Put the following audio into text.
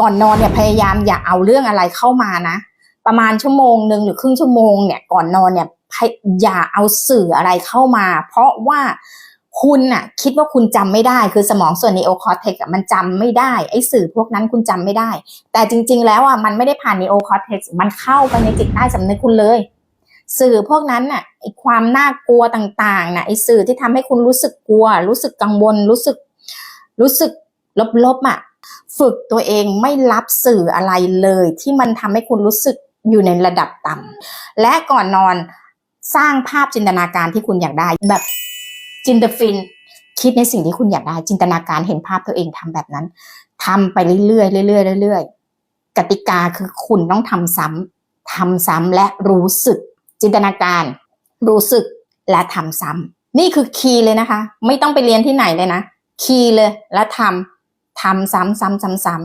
ก่อนนอนเนี่ยพยายามอย่าเอาเรื่องอะไรเข้ามานะ ประมาณชั่วโมงหนึ่งหรือครึ่งชั่วโมงเนี่ยก่อนนอนเนี่ยพยอย่าเอาสื่ออะไรเข้ามา เพราะว่าคุณน่ะคิดว่าคุณจำไม่ได้ คือสมองส่วนนีโอคอร์เทกมันจำไม่ได้ไอ้สื่อพวกนั้นคุณจำไม่ได้ แต่จริง ๆ แล้วอะมันไม่ได้ผ่านนีโอคอร์เทกมันเข้าไปในจิตใต้สำนึกคุณเลย สื่อพวกนั้นน่ะไอ้ความน่ากลัวต่างๆน่ะไอ้สื่อที่ทำให้คุณรู้สึกกลัว รู้สึกกังวลรู้สึก รู้สึกลบๆอะ ฝึกตัวเองไม่รับสื่ออะไรเลย ที่มันทำให้คุณรู้สึกอยู่ในระดับต่ำและก่อนนอนสร้างภาพจินตนาการที่คุณอยากได้แบบจินตฟิน คิดในสิ่งที่คุณอยากได้ จินตนาการเห็นภาพตัวเองทำแบบนั้นทำไปเรื่อยๆเรื่อยๆเรื่อยๆกติกาคือคุณต้องทำซ้ำทำซ้ำและรู้สึก จินตนาการ รู้สึกและทำซ้ำนี่คือคีย์เลยนะคะ ไม่ต้องไปเรียนที่ไหนเลยนะ คีย์เลยและทำ ทำซ้ำซ้ำซ้ำซ้ำ